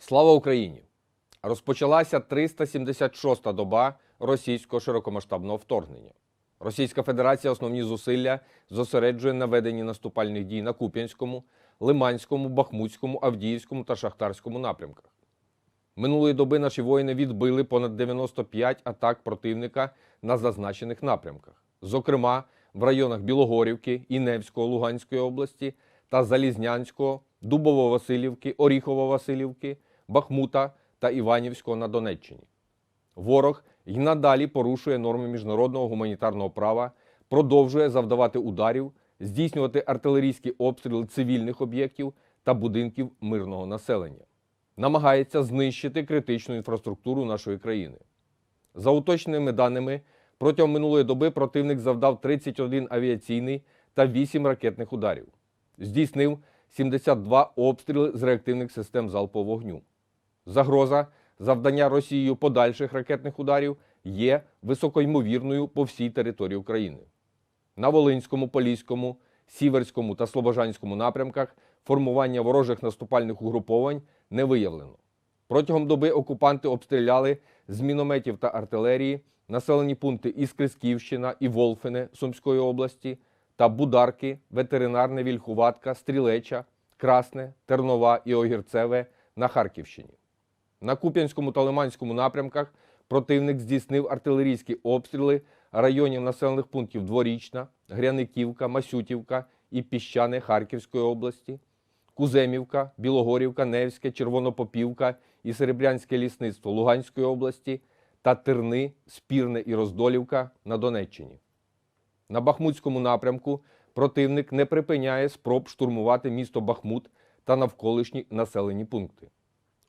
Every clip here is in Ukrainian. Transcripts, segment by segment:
Слава Україні! Розпочалася 376-та доба російського широкомасштабного вторгнення. Російська Федерація основні зусилля зосереджує на веденні наступальних дій на Куп'янському, Лиманському, Бахмутському, Авдіївському та Шахтарському напрямках. Минулої доби наші воїни відбили понад 95 атак противника на зазначених напрямках, зокрема в районах Білогорівки, Іневського, Луганської області та Залізнянського, Дубово-Василівки, Оріхово-Василівки, Бахмута та Іванівського на Донеччині. Ворог й надалі порушує норми міжнародного гуманітарного права, продовжує завдавати ударів, здійснювати артилерійські обстріли цивільних об'єктів та будинків мирного населення. Намагається знищити критичну інфраструктуру нашої країни. За уточненими даними, протягом минулої доби противник завдав 31 авіаційний та 8 ракетних ударів. Здійснив 72 обстріли з реактивних систем залпового вогню. Загроза завдання Росією подальших ракетних ударів є високоймовірною по всій території України. На Волинському, Поліському, Сіверському та Слобожанському напрямках формування ворожих наступальних угруповань не виявлено. Протягом доби окупанти обстріляли з мінометів та артилерії населені пункти Іскрисківщина і Волфине Сумської області та Бударки, Ветеринарне, Вільхуватка, Стрілеча, Красне, Тернова і Огірцеве на Харківщині. На Куп'янському та Лиманському напрямках противник здійснив артилерійські обстріли районів населених пунктів Дворічна, Гряниківка, Масютівка і Піщане Харківської області, Куземівка, Білогорівка, Невське, Червонопопівка і Серебрянське лісництво Луганської області та Терни, Спірне і Роздолівка на Донеччині. На Бахмутському напрямку противник не припиняє спроб штурмувати місто Бахмут та навколишні населені пункти.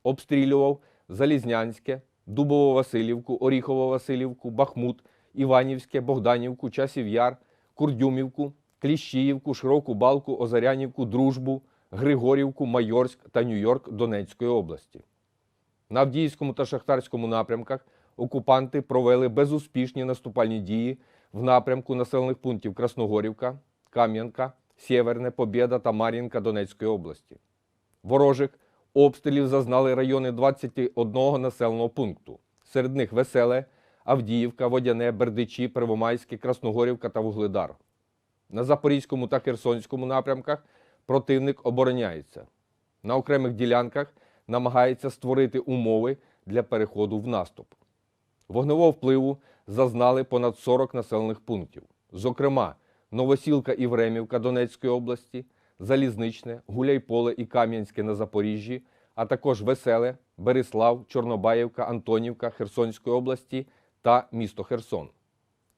Обстрілював Залізнянське, Дубово-Василівку, Оріхово-Василівку, Бахмут, Іванівське, Богданівку, Часів Яр, Курдюмівку, Кліщіївку, Широку Балку, Озарянівку, Дружбу, Григорівку, Майорськ та Нью-Йорк Донецької області. На Авдіївському та Шахтарському напрямках окупанти провели безуспішні наступальні дії в напрямку населених пунктів Красногорівка, Кам'янка, Сєверне, Побєда та Мар'їнка Донецької області. Ворожих обстрілів зазнали райони 21 населеного пункту. Серед них Веселе, Авдіївка, Водяне, Бердичі, Первомайське, Красногорівка та Вугледар. На Запорізькому та Херсонському напрямках противник обороняється. На окремих ділянках намагається створити умови для переходу в наступ. Вогневого впливу зазнали понад 40 населених пунктів, зокрема Новосілка і Времівка Донецької області, Залізничне, Гуляйполе і Кам'янське на Запоріжжі, а також Веселе, Берислав, Чорнобаївка, Антонівка Херсонської області та місто Херсон.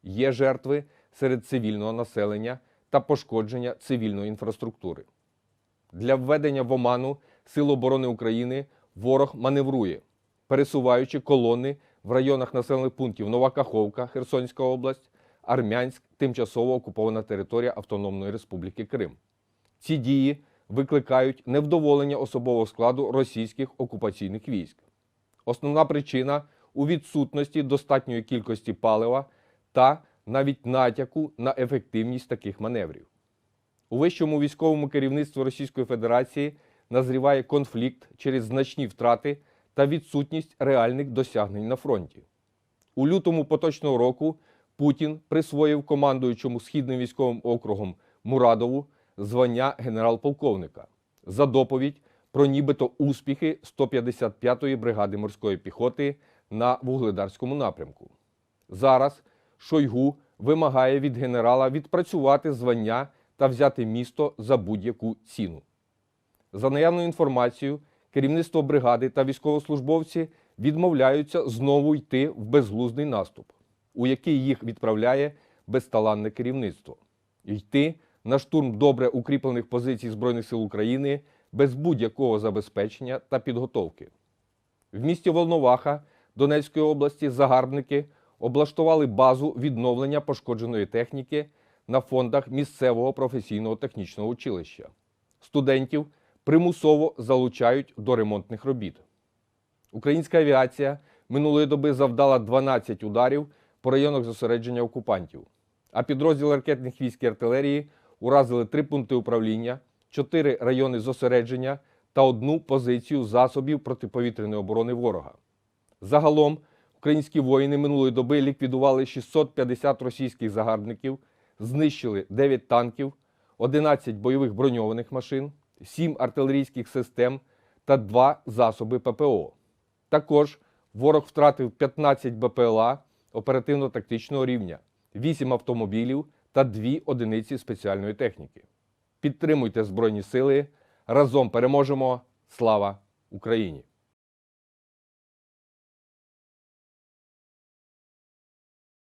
Є жертви серед цивільного населення та пошкодження цивільної інфраструктури. Для введення в оману Сил оборони України ворог маневрує, пересуваючи колони в районах населених пунктів Нова Каховка, Херсонська область, Армянськ, тимчасово окупована територія Автономної Республіки Крим. Ці дії викликають невдоволення особового складу російських окупаційних військ. Основна причина у відсутності достатньої кількості палива та навіть натяку на ефективність таких маневрів. У вищому військовому керівництві Російської Федерації назріває конфлікт через значні втрати та відсутність реальних досягнень на фронті. У лютому поточного року Путін присвоїв командуючому східним військовим округом Мурадову звання генерал-полковника за доповідь про нібито успіхи 155-ї бригади морської піхоти на Вугледарському напрямку. Зараз Шойгу вимагає від генерала відпрацювати звання та взяти місто за будь-яку ціну. За наявною інформацією, керівництво бригади та військовослужбовці відмовляються знову йти в безглуздий наступ, у який їх відправляє безталанне керівництво, йти на штурм добре укріплених позицій Збройних сил України без будь-якого забезпечення та підготовки. В місті Волноваха Донецької області загарбники облаштували базу відновлення пошкодженої техніки на фондах місцевого професійного технічного училища. Студентів примусово залучають до ремонтних робіт. Українська авіація минулої доби завдала 12 ударів по районах зосередження окупантів, а підрозділи ракетних військ і артилерії уразили три пункти управління, чотири райони зосередження та одну позицію засобів протиповітряної оборони ворога. Загалом українські воїни минулої доби ліквідували 650 російських загарбників, знищили 9 танків, 11 бойових броньованих машин, 7 артилерійських систем та 2 засоби ППО. Також ворог втратив 15 БПЛА оперативно-тактичного рівня, 8 автомобілів та дві одиниці спеціальної техніки. Підтримуйте Збройні Сили. Разом переможемо. Слава Україні!